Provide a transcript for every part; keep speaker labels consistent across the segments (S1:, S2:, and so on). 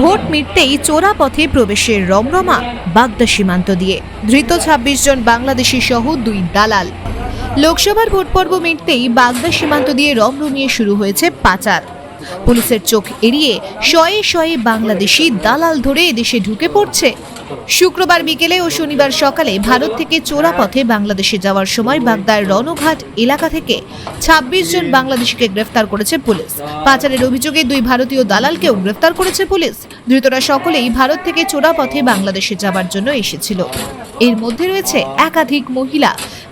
S1: Vote মিটতেই চোরা পথে প্রবেশের রমরমা, বাগদা সীমান্ত দিয়ে। ধৃত ছাব্বিশ জন বাংলাদেশি সহ দুই দালাল। লোকসভার ভোট পর্ব মিটতেই বাগদা সীমান্ত দিয়ে রমরমিয়ে শুরু হয়েছে পাচার। পুলিশের চোখ এড়িয়ে শয়ে শয়ে বাংলাদেশি দালাল ধরে এদেশে ঢুকে পড়ছে। শুক্রবার বিকেলে ও শনিবার সকালে ভারত থেকে চোরা পথে বাংলাদেশে যাওয়ার সময় বাগদার রণঘাট এলাকা থেকে ছাব্বিশ জন বাংলাদেশিকে গ্রেফতার করেছে পুলিশ। পাচারের অভিযোগে দুই ভারতীয় দালালকেও গ্রেফতার করেছে পুলিশ। ধৃতরা সকলেই ভারত থেকে চোরা পথে বাংলাদেশে যাবার জন্য এসেছিল। এর মধ্যে রয়েছে একাধিক মহিলা।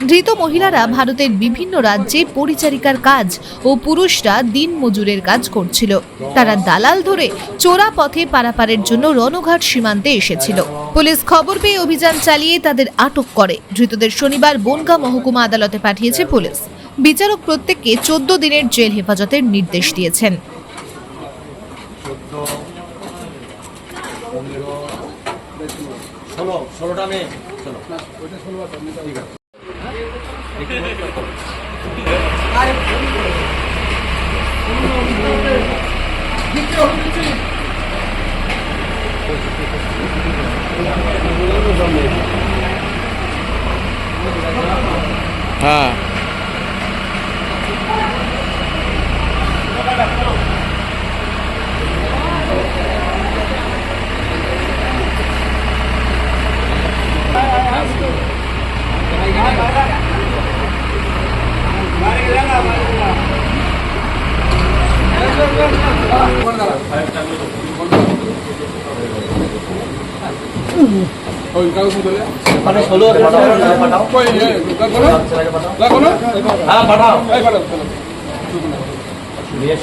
S1: ধৃত মহিলারা ভারতের বিভিন্ন রাজ্যে পরিচারিকার কাজ ও পুরুষরা দিন মজুরের কাজ করছিল। তারা দালাল ধরে চোরা পথে পারাপারের জন্য রণঘাট সীমান্তে এসেছিল। পুলিশ খবর পেয়ে অভিযান চালিয়ে তাদের আটক করে। ধৃতদের শনিবার বনগাঁ মহকুমা আদালতে পাঠিয়েছে পুলিশ। বিচারক প্রত্যেককে চোদ্দ দিনের জেল হেফাজতের নির্দেশ দিয়েছেন।
S2: ষোলো, ষোলোটা মেয়ে। ষোলো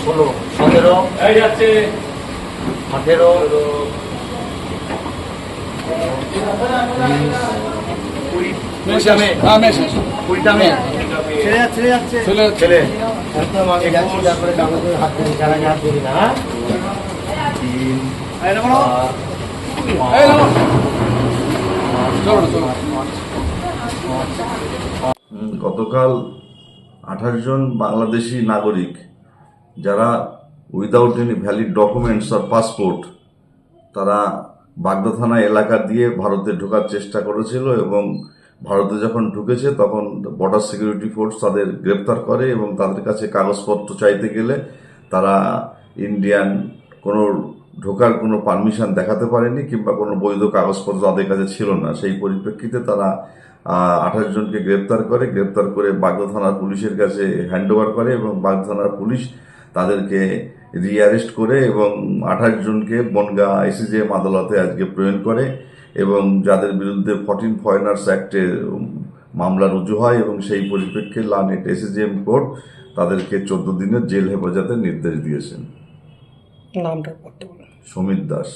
S2: ষোলো সতেরো। আঠেরো। কুড়িটা ছেলে
S3: গতকাল আঠাশ জন বাংলাদেশি নাগরিক যারা উইদাউট এনি ভ্যালিড ডকুমেন্টস আর পাসপোর্ট তারা বাগদা থানা এলাকা দিয়ে ভারতে ঢোকার চেষ্টা করেছিল এবং ভারতে যখন ঢুকেছে তখন বর্ডার সিকিউরিটি ফোর্স তাদের গ্রেপ্তার করে এবং তাদের কাছে কাগজপত্র চাইতে গেলে তারা ইন্ডিয়ান কোনো ঢোকার কোনো পারমিশন দেখাতে পারেনি কিংবা কোনো বৈধ কাগজপত্র তাদের কাছে ছিল না। সেই পরিপ্রেক্ষিতে তারা আঠাশ জনকে গ্রেপ্তার করে গ্রেপ্তার করে বাগদা থানার পুলিশের কাছে হ্যান্ডওভার করে এবং বাগদা থানার পুলিশ তাদেরকে রিঅ্যারেস্ট করে এবং আঠাশ জনকে বনগা আইসিজেএম আদালতে আজকে প্রেরণ করে এবং যাদের বিরুদ্ধে ফর্টিন ফরেনার্স অ্যাক্টে মামলা রুজু হয় এবং সেই পরিপ্রেক্ষিতে লানেট এসিজিএম কোর্ট তাদেরকে চোদ্দ দিনের জেল হেফাজতের নির্দেশ দিয়েছেন।
S4: নামটা বলেন।
S3: সমীর দাস।